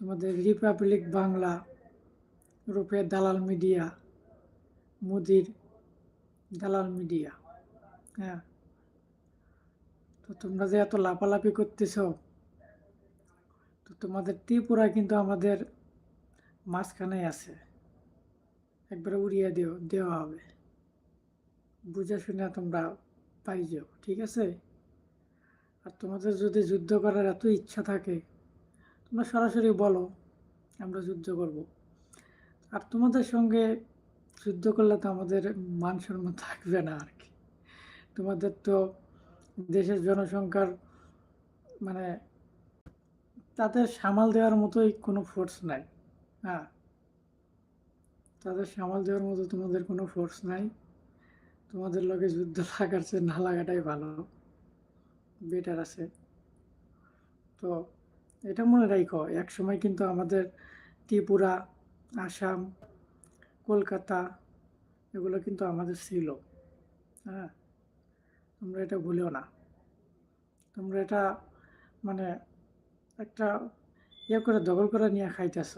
তোমাদের রিপাবলিক বাংলা, রূপে দালাল মিডিয়া, মোদির দালাল মিডিয়া হ্যাঁ। তো তোমরা যে এত লাফালাফি করতেছ, তো তোমাদের ত্রিপুরা কিন্তু আমাদের মাঝখানে আছে। একবারে উড়িয়ে দেও, দেওয়া হবে। বুঝে শুনে তোমরা পাই যাও ঠিক আছে? আর তোমাদের যদি যুদ্ধ করার এত ইচ্ছা থাকে তোমরা সরাসরি বলো, আমরা যুদ্ধ করব। আর তোমাদের সঙ্গে যুদ্ধ করলে তো আমাদের মান সম্মান থাকবে না আর কি। তোমাদের তো দেশের জনসংখ্যার মানে তাদের সামাল দেওয়ার মতোই কোনো ফোর্স নাই হ্যাঁ? তাদের সামাল দেওয়ার মতো তোমাদের কোনো ফোর্স নাই। তোমাদের লগে যুদ্ধ লাগার চেয়ে না লাগাটাই ভালো। বেটার আছে। তো এটা মনে রাখো এক সময় কিন্তু আমাদের ত্রিপুরা, আসাম, কলকাতা এগুলো কিন্তু আমাদের ছিল। হ্যাঁ তোমরা এটা ভুলেও না। তোমরা এটা মানে একটা ইয়ে করে দখল করে নিয়ে খাইতেছ।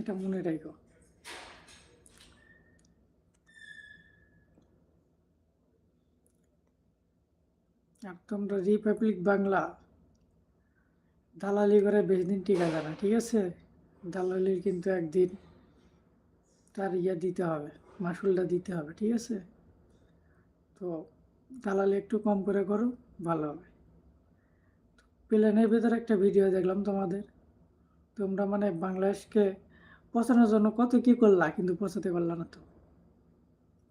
এটা মনে রাখো আর তোমরা রিপাবলিক বাংলা। দালালি করে বেশি দিন টিকা না ঠিক আছে? দালালির কিন্তু একদিন তার ইয়ে দিতে হবে, মাসুলটা দিতে হবে, ঠিক আছে? তো দালালি একটু কম করে করো, ভালো হবে। প্লেনের ভেতরে একটা ভিডিও দেখলাম তোমাদের। তোমরা মানে বাংলাদেশকে পচানোর জন্য কত কি করলা, কিন্তু পচাতে পারলা না তো।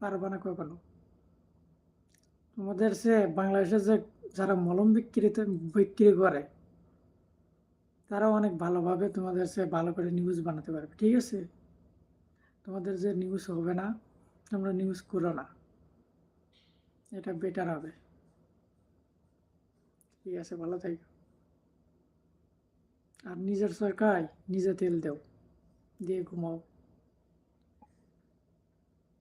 পারবা না কখনো? তোমাদের সে বাংলাদেশে যে যারা মলম বিক্রিতে বিক্রি করে তারাও অনেক ভালোভাবে তোমাদের সে ভালো করে নিউজ বানাতে পারবে, ঠিক আছে? তোমাদের যে নিউজ হবে না, তোমরা নিউজ করো না। এটা বেটার হবে। ঠিক আছে, ভালো থাকো। আর নিজের সরকার নিজে তেল দেও, দিয়ে ঘুমাও।